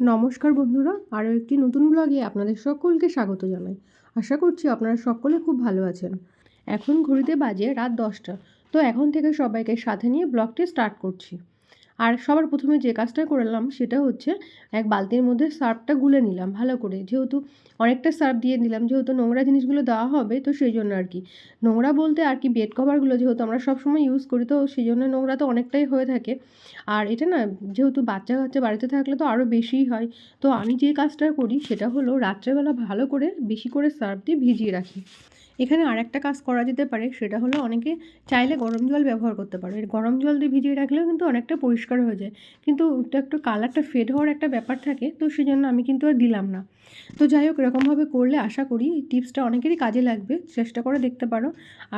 নমস্কার বন্ধুরা, আরও একটি নতুন ব্লগে আপনাদের সকলকে স্বাগত জানাই। আশা করছি আপনারা সকলে খুব ভালো আছেন। এখন ঘড়িতে বাজে রাত দশটা, তো এখন থেকে সবাইকে সাথে নিয়ে ব্লগটি স্টার্ট করছি। আর সবার প্রথমে যে কাজটা করলাম সেটা হচ্ছে এক বালতির মধ্যে সার্ফটা গুলে নিলাম ভালো করে। যেহেতু অনেকটা সার্ফ দিয়ে দিলাম, যেহেতু নোংরা জিনিসগুলো দেওয়া হবে, তো সেই জন্য আর কি। নোংরা বলতে আর কি বেড কভারগুলো যেহেতু আমরা সব সময় ইউজ করি, তো সেই জন্য নোংরা তো অনেকটাই হয়ে থাকে। আর এটা না, যেহেতু বাচ্চা কাচ্চা বাড়িতে থাকলে তো আরও বেশিই হয়। তো আমি যে কাজটা করি সেটা হলো রাত্রেবেলা ভালো করে বেশি করে সার্ফ দিয়ে ভিজিয়ে রাখি। এখানে আর একটা কাজ করা যেতে পারে, সেটা হলো অনেকে চাইলে গরম জল ব্যবহার করতে পারে। গরম জল দিয়ে ভিজিয়ে রাখলেও কিন্তু অনেকটা পরিষ্কার হয়ে যায়। কিন্তু ওটা একটু কালারটা ফেড হওয়ার একটা ব্যাপার থাকে, তো সেই জন্য আমি কিন্তু আর দিলাম না। তো যাই হোক, এরকমভাবে করলে আশা করি টিপসটা অনেকেরই কাজে লাগবে, চেষ্টা করে দেখতে পারো।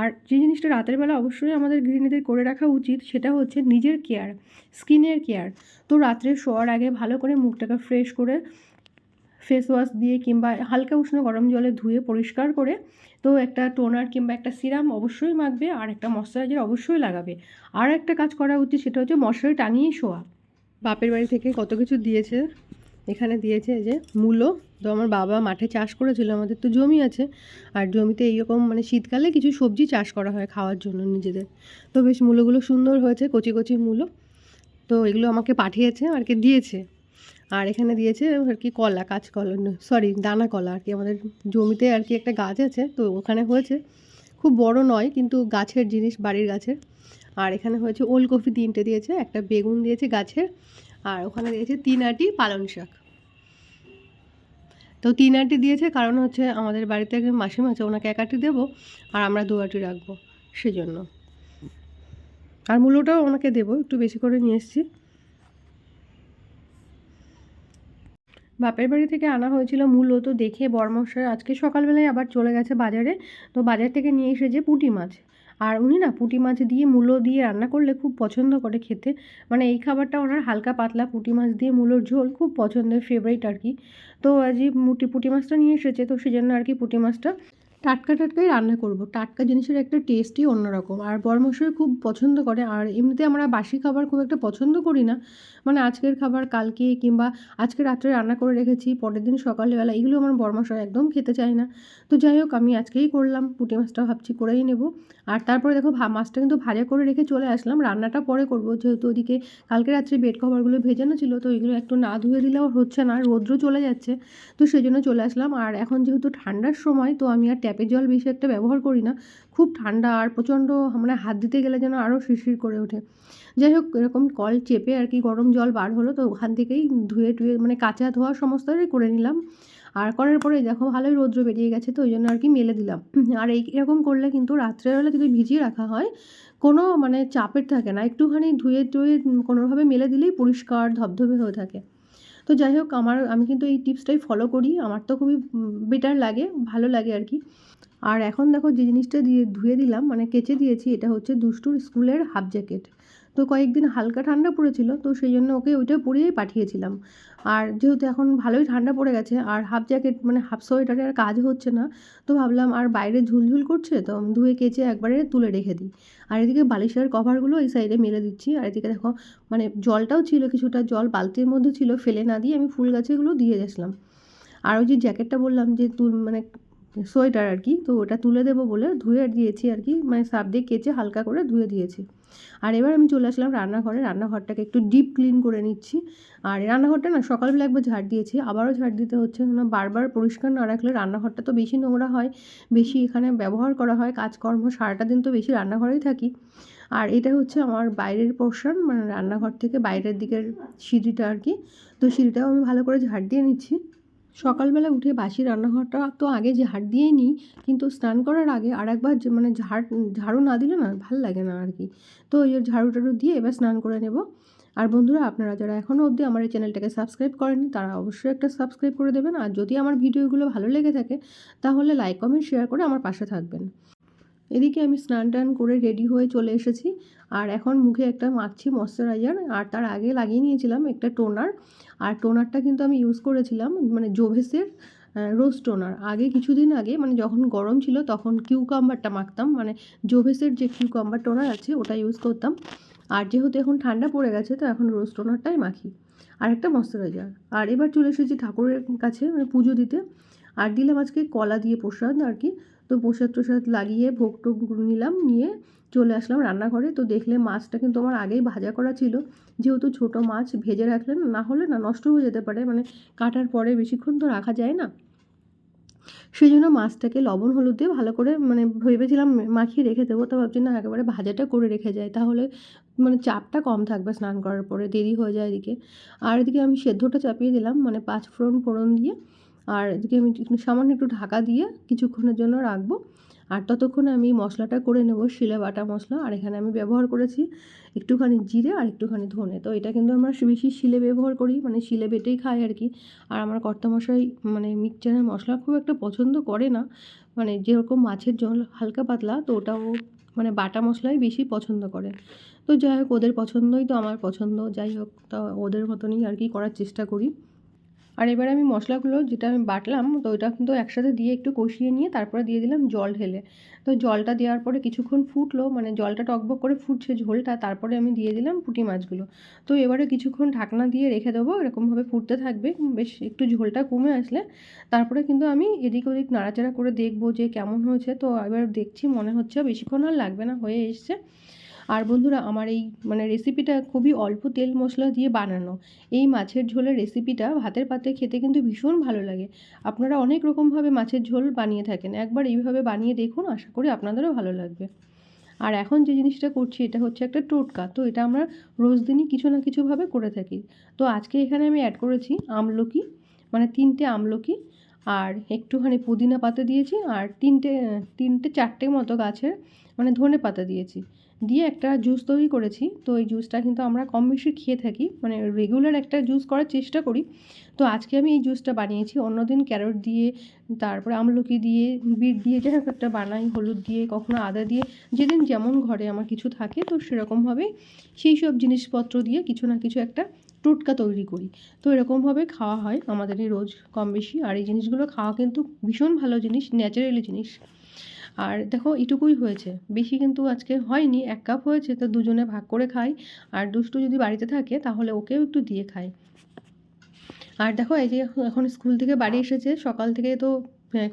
আর যে জিনিসটা রাতের বেলা অবশ্যই আমাদের গৃহিণীদের করে রাখা উচিত, সেটা হচ্ছে নিজের কেয়ার স্কিনের কেয়ার তো রাত্রে শোয়ার আগে ভালো করে মুখটাকে ফ্রেশ করে ফেস ওয়াশ দিয়ে কিংবা হালকা উষ্ণ গরম জলে ধুয়ে পরিষ্কার করে, তো একটা টোনার কিংবা একটা সিরাম অবশ্যই মাখবে আর একটা ময়শ্চারাইজার অবশ্যই লাগাবে। আর একটা কাজ করা উচিত সেটা হচ্ছে মশারি টাঙিয়ে শোয়া। বাপের বাড়ি থেকে কত কিছু দিয়েছে, এখানে দিয়েছে যে মূলো। তো আমার বাবা মাঠে চাষ করেছিল, আমাদের তো জমি আছে। আর জমিতে এইরকম মানে শীতকালে কিছু সবজি চাষ করা হয় খাওয়ার জন্য নিজেদের। তো বেশ মূলোগুলো সুন্দর হয়েছে, কচি কচি মূলো। তো এগুলো আমাকে পাঠিয়েছে আর কি দিয়েছে। আর এখানে দিয়েছে আর কি কলা কাঁচকলা সরি দানা কলা আর কি। আমাদের জমিতে আর কি একটা গাছ আছে, তো ওখানে হয়েছে। খুব বড় নয়, কিন্তু গাছের জিনিস, বাড়ির গাছের। আর এখানে হয়েছে ওলকপি তিনটে দিয়েছে, একটা বেগুন দিয়েছে গাছের, আর ওখানে দিয়েছে তিন আটি পালং শাক। তো তিন আটি দিয়েছে, কারণ হচ্ছে আমাদের বাড়িতে একজন মাসিমা আছে, ওনাকে এক আটি দেবো, আর আমরা দু আটি রাখব, সেজন্য। আর মূল্যটাও ওনাকে দেবো, একটু বেশি করে নিয়ে এসেছি। বাপের বাড়ি থেকে আনা হয়েছিল মূলত দেখে বরমশাই আজকে সকালবেলায় আবার চলে গেছে বাজারে। তো বাজার থেকে নিয়ে এসেছে পুঁটি মাছ। আর উনি না পুঁটি মাছ দিয়ে, মূলো দিয়ে রান্না করলে খুব পছন্দ করে খেতে। মানে এই খাবারটা ওনার হালকা পাতলা পুঁটি মাছ দিয়ে মূলোর ঝোল খুব পছন্দের ফেভারিট আর কি। তো আজই মুটি পুঁটি মাছটা নিয়ে এসেছে, তো সেই জন্য আর কি পুঁটি মাছটা টাটকা টাটকাই রান্না করব। টাটকা জিনিসের একটা টেস্টই অন্যরকম। আর বরমশাই খুব পছন্দ করে। আর এমনিতে আমরা বাসি খাবার খুব একটা পছন্দ করি না। মানে আজকের খাবার, কালকে কিংবা আজকে রাত্রে রান্না করে রেখেছি, পরের দিন সকালবেলা, এগুলো আমার বরমশাই একদম খেতে চায় না। তো যাই হোক, আমি আজকেই করলাম। পুঁটি মাছটা ভাবছি করেই নেব। আর তারপরে দেখো মাছটা কিন্তু ভাজা করে রেখে চলে আসলাম। রান্নাটা পরে করব। যেহেতু ওদিকে কালকে রাত্রে বেড কভারগুলো ভেজানো ছিল, তো এগুলো একটু না ধুয়ে দিলেও হচ্ছে না। রৌদ্র চলে যাচ্ছে। তো সেই জন্য চলে আসলাম। আর এখন যেহেতু ঠান্ডার সময়, তো আমি আর ট্যাপের জল বেশি একটা ব্যবহার করি না। খুব ঠান্ডা আর প্রচণ্ড মানে হাত দিতে গেলে যেন আরও শিরশির করে ওঠে। যাই হোক, এরকম কল চেপে আর কি গরম জল বার হলো তো ওখান থেকেই ধুয়ে টুয়ে মানে কাঁচা ধোয়া সমস্তটাই করে নিলাম। আর করার পরে দেখো ভালোই রৌদ্র বেরিয়ে গেছে তো ওই জন্য আর কি মেলে দিলাম। আর এই এরকম করলে কিন্তু রাত্রেবেলা যদি ভিজিয়ে রাখা হয়, কোনো মানে চাপের থাকে না। একটুখানি ধুয়ে টুয়ে কোনোভাবে মেলে দিলেই পরিষ্কার ধবধবে হয়ে থাকে। তো যাই হোক আমার, আমি কিন্তু এই টিপসটাই ফলো করি। আমার তো খুবই বেটার লাগে, ভালো লাগে আর কি। আর এখন দেখো, যে জিনিসটা দিয়ে ধুয়ে দিলাম মানে কেচে দিয়েছি, এটা হচ্ছে দুষ্টুর স্কুলের হাফ জ্যাকেট তো কয়েকদিন হালকা ঠান্ডা পড়েছিল, তো সেই জন্য ওকে ওইটা পরিয়েই পাঠিয়েছিলাম। আর যেহেতু এখন ভালোই ঠান্ডা পড়ে গেছে, আর হাফ জ্যাকেট মানে হাফ সোয়েটারে আর কাজ হচ্ছে না, তো ভাবলাম আর বাইরে ঝুলঝুল করছে, তো ধুয়ে কেচে একবারে তুলে রেখে দিই। আর এদিকে বালিশের কভারগুলো এই সাইডে মেলে দিচ্ছি, আর এদিকে দেখো মানে জলটাও ছিল কিছুটা, জল বালতির মধ্যে ছিল, ফেলে না দিয়ে আমি ফুল গাছেগুলো দিয়ে গেছিলাম। আর ওই যে জ্যাকেটটা বললাম যে তুল মানে সোয়েটার আর কি, তো ওটা তুলে দেবো বলে ধুয়ে দিয়েছি আর কি মানে সাপ দিয়ে কেচে হালকা করে ধুয়ে দিয়েছি। আর এবার আমি চলে আসলাম রান্নাঘরে। রান্নাঘরটাকে একটু ডিপ ক্লিন করে নিচ্ছি। আর রান্নাঘরটা না সকালবেলা একবার ঝাড় দিয়েছি, আবারও ঝাড় দিতে হচ্ছে। না বারবার পরিষ্কার না রাখলে রান্নাঘরটা তো বেশি নোংরা হয়, বেশি এখানে ব্যবহার করা হয়, কাজকর্ম সারাটা দিন তো বেশি রান্নাঘরেই থাকি। আর এটা হচ্ছে আমার বাইরের পোর্শন মানে রান্নাঘর থেকে বাইরের দিকের সিঁড়িটা আর কি। তো সিঁড়িটাও আমি ভালো করে ঝাড় দিয়ে নিচ্ছি। সকালবেলা উঠে বাসি রান্নাঘরটা তো আগে ঝাড় দিয়ে নিই, কিন্তু স্নান করার আগে আর একবার মানে ঝাড়, ঝাড়ু না দিলে না ভালো লাগে না আর কি তো ওই ঝাড়ু টাড়ু দিয়ে এবার স্নান করে নেব। আর বন্ধুরা, আপনারা যারা এখনও অবধি আমার এই চ্যানেলটাকে সাবস্ক্রাইব করেনি তারা অবশ্যই একটা সাবস্ক্রাইব করে দেবেন। আর যদি আমার ভিডিওগুলো ভালো লেগে থাকে, তাহলে লাইক, কমেন্ট, শেয়ার করে আমার পাশে থাকবেন। এদিকে আমি স্নান টান করে রেডি হয়ে চলে এসেছি। আর এখন মুখে একটা মাখছি ময়শ্চারাইজার, আর তার আগে লাগিয়ে নিয়েছিলাম একটা টোনার। আর টোনারটা কিন্তু আমি ইউজ করেছিলাম মানে জোভেসের রোজ টোনার। আগে কিছুদিন আগে মানে যখন গরম ছিল তখন কিউকাম্বারটা মাখতাম মানে জোভেসের যে কিউকাম্বার টোনার আছে ওটা ইউজ করতাম। আর যেহেতু এখন ঠান্ডা পড়ে গেছে, তো এখন রোজ টোনারটাই মাখি। আর একটা ময়শ্চারাইজার। আর এবার চলে এসেছি ঠাকুরের কাছে মানে পুজো দিতে। আর দিলাম আজকে কলা দিয়ে প্রসাদ আর কি। তো প্রসাদ টসাদ লাগিয়ে ভোগ টোগ নিলাম, নিয়ে চলে আসলাম রান্নাঘরে। তো দেখলে মাছটা কিন্তু আমার আগেই ভাজা করা ছিল। যেহেতু ছোট মাছ ভেজে রাখলেন না হলে না নষ্ট হয়ে যেতে পারে মানে কাটার পরে বেশিক্ষণ তো রাখা যায় না। সেই জন্য মাছটাকে লবণ, হলুদ দিয়ে ভালো করে মানে ভেবেছিলাম মাখিয়ে রেখে দেবো, তো ভাবছি না একেবারে ভাজাটা করে রেখে যায়। তাহলে মানে চাপটা কম থাকবে স্নান করার পরে, দেরি হয়ে যায় এদিকে। আর এদিকে আমি সেদ্ধটা চাপিয়ে দিলাম মানে পাঁচ ফোড়ন ফোড়ন দিয়ে। আর এদিকে আমি সামান্য একটু ঢাকা দিয়ে কিছুক্ষণের জন্য রাখব। আর ততক্ষণে আমি মশলাটা করে নেব, শিলে বাটা মশলা। আর এখানে আমি ব্যবহার করেছি একটুখানি জিরে আর একটুখানি ধনে। তো এটা কিন্তু আমরা বেশি শিলে ব্যবহার করি মানে শিলে বেটেই খাই আর কি। আর আমার কর্তামশাই মানে মিক্সচারের মশলা খুব একটা পছন্দ করে না। মানে যেরকম মাছের জল হালকা পাতলা, তো ওটাও মানে বাটা মশলাই বেশি পছন্দ করে। তো যাই হোক, ওদের পছন্দই তো আমার পছন্দ। যাই হোক, তা ওদের মতনই আর কি করার চেষ্টা করি। আর এবার আমি মশলাগুলো যেটা আমি বাটলাম, তো ওইটা কিন্তু একসাথে দিয়ে একটু কষিয়ে নিয়ে তারপরে দিয়ে দিলাম জল ঢেলে। তো জলটা দেওয়ার পরে কিছুক্ষণ ফুটলো মানে জলটা টকবক করে ফুটছে ঝোলটা, তারপরে আমি দিয়ে দিলাম পুঁটি মাছগুলো। তো এবারে কিছুক্ষণ ঢাকনা দিয়ে রেখে দেবো, এরকমভাবে ফুটতে থাকবে। বেশ একটু ঝোলটা কমে আসলে, তারপরে কিন্তু আমি এদিক ওদিক নাড়াচাড়া করে দেখব যে কেমন হয়েছে। তো এবার দেখছি মনে হচ্ছে বেশিক্ষণ আর লাগবে না, হয়ে এসছে। আর বন্ধুরা, আমার এই মানে রেসিপিটা খুবই অল্প তেল মশলা দিয়ে বানানো। এই মাছের ঝোলের রেসিপিটা ভাতের পাতে খেতে কিন্তু ভীষণ ভালো লাগে। আপনারা অনেক রকমভাবে মাছের ঝোল বানিয়ে থাকেন। একবার এইভাবে বানিয়ে দেখুন, আশা করি আপনাদেরও ভালো লাগবে। আর এখন যে জিনিসটা করছি, এটা হচ্ছে একটা টোটকা। তো এটা আমরা রোজ দিনই কিছু না কিছুভাবে করে থাকি। তো আজকে এখানে আমি অ্যাড করেছি আমলকি মানে তিনটে আমলকি, আর একটুখানি পুদিনা পাতা দিয়েছি, আর তিনটে তিনটে চারটে মতো গাছের মানে ধনে পাতা দিয়েছি। দিয়ে একটা জুস তৈরি করেছি। তো এই জুসটা কিন্তু আমরা কম বেশি খেয়ে থাকি। মানে রেগুলার একটা জুস করার চেষ্টা করি। তো আজকে আমি এই জুসটা বানিয়েছি। অন্যদিন ক্যারট দিয়ে, তারপরে আমলকি দিয়ে, বিট দিয়ে, যাই হোক একটা বানাই, হলুদ দিয়ে, কখনো আদা দিয়ে। যেদিন যেমন ঘরে আমার কিছু থাকে, তো সেরকমভাবে সেই সব জিনিসপত্র দিয়ে কিছু না কিছু একটা টোটকা তৈরি করি। তো এরকমভাবে খাওয়া হয় আমাদের এই রোজ কম বেশি। আর এই জিনিসগুলো খাওয়া কিন্তু ভীষণ ভালো জিনিস ন্যাচারালি জিনিস। আর দেখো এটুকুই হয়েছে। বেশি কিন্তু আজকে হয়নি, এক কাপ হয়েছে, তো দুজনে ভাগ করে খাই। আর দুষ্টু যদি বাড়িতে থাকে, তাহলে ওকেও একটু দিয়ে খাই। আর দেখো এই যে এখন স্কুল থেকে বাড়ি এসেছে, সকাল থেকে তো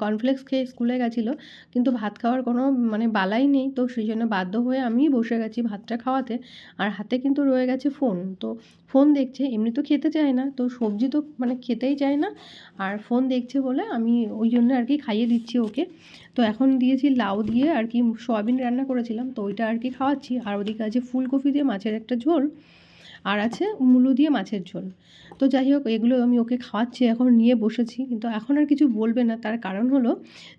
কর্নফ্লেক্স খেয়ে স্কুলে গেছিল, কিন্তু ভাত খাওয়ার কোনো মানে বালাই নেই, তো সেই জন্য বাধ্য হয়ে আমি বসে গেছি ভাতটা খাওয়াতে। আর হাতে কিন্তু রয়ে গেছে ফোন তো ফোন দেখছে, এমনি তো খেতে চায় না, তো সবজি তো মানে খেতেই চায় না। আর ফোন দেখছে বলে আমি ওই জন্য আর কি খাইয়ে দিচ্ছি ওকে। তো এখন দিয়েছি লাউ দিয়ে আর কি সয়াবিন রান্না করেছিলাম, তো ওইটা আর কি খাওয়াচ্ছি। আর ওদিকে আছে ফুলকপি দিয়ে মাছের একটা ঝোল। আর আছে মূলো দিয়ে মাছের ঝোল। তো যাই হোক এগুলো আমি ওকে খাওয়াচ্ছি, এখন নিয়ে বসেছি। কিন্তু এখন আর কিছু বলবে না। তার কারণ হলো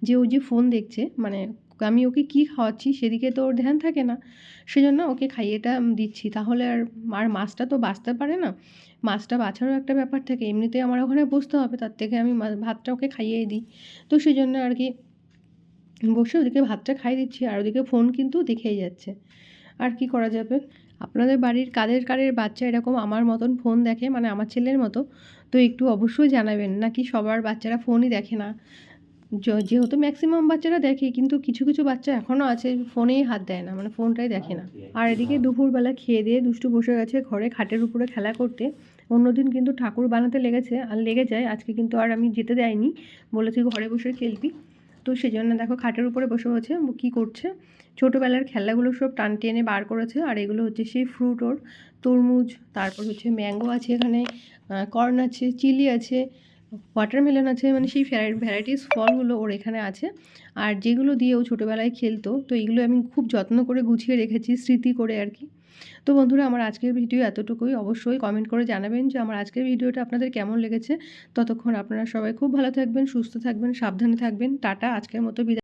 যে, ও যে ফোন দেখছে মানে আমি ওকে কী খাওয়াচ্ছি সেদিকে তো ওর ধ্যান থাকে না। সেজন্য ওকে খাইয়েটা দিচ্ছি। তাহলে আর আর মাছটা তো বাঁচতে পারে না। মাছটা বাছারও একটা ব্যাপার থাকে। এমনিতে আমার ওখানে বসতে হবে, তার থেকে আমি ভাতটা ওকে খাইয়ে দিই। তো সেই জন্য আর কি বসে ওদিকে ভাতটা খাই দিচ্ছি, আর ওদিকে ফোন কিন্তু দেখেই যাচ্ছে। আর কি করা যাবে? আপনাদের বাড়ির কাদের কাদের বাচ্চা এরকম আমার মতন ফোন দেখে মানে আমার ছেলের মতো তো একটু অবশ্যই জানাবেন। নাকি সবার বাচ্চারা ফোনই দেখে না? যেহেতু ম্যাক্সিমাম বাচ্চারা দেখে কিন্তু কিছু কিছু বাচ্চা এখনও আছে ফোনেই হাত দেয় না মানে ফোনটাই দেখে না। আর এদিকে দুপুরবেলা খেয়ে দিয়ে দুষ্টু বসে গেছে ঘরে খাটের উপরে খেলা করতে। অন্যদিন কিন্তু ঠাকুর বানাতে লেগেছে আর লেগে যায়। আজকে কিন্তু আর আমি যেতে দেয়নি বলেছি ঘরে বসে খেলবি। তো সেই জন্য দেখো খাটের উপরে বসে হচ্ছে কী করছে? ছোটোবেলার খেলাগুলো সব টান টেনে বার করেছে, আর এগুলো হচ্ছে সেই ফ্রুট ওর তরমুজ, তারপর হচ্ছে ম্যাঙ্গো আছে এখানে কর্ন আছে চিলি আছে ওয়াটারমেলন আছে মানে সেই ভ্যারাইটিস ফলগুলো ওর এখানে আছে। আর যেগুলো দিয়ে ও ছোটোবেলায় খেলতো, তো এগুলো আমি খুব যত্ন করে গুছিয়ে রেখেছি, স্মৃতি করে আর কি। তো বন্ধুরা, আমার আজকের ভিডিও এতটুকুই। অবশ্যই কমেন্ট করে জানাবেন যে আমার আজকের ভিডিওটা আপনাদের কেমন লেগেছে। ততক্ষণ আপনারা সবাই খুব ভালো থাকবেন, সুস্থ থাকবেন, সাবধানে থাকবেন। টাটা, আজকের মতো বিদায়।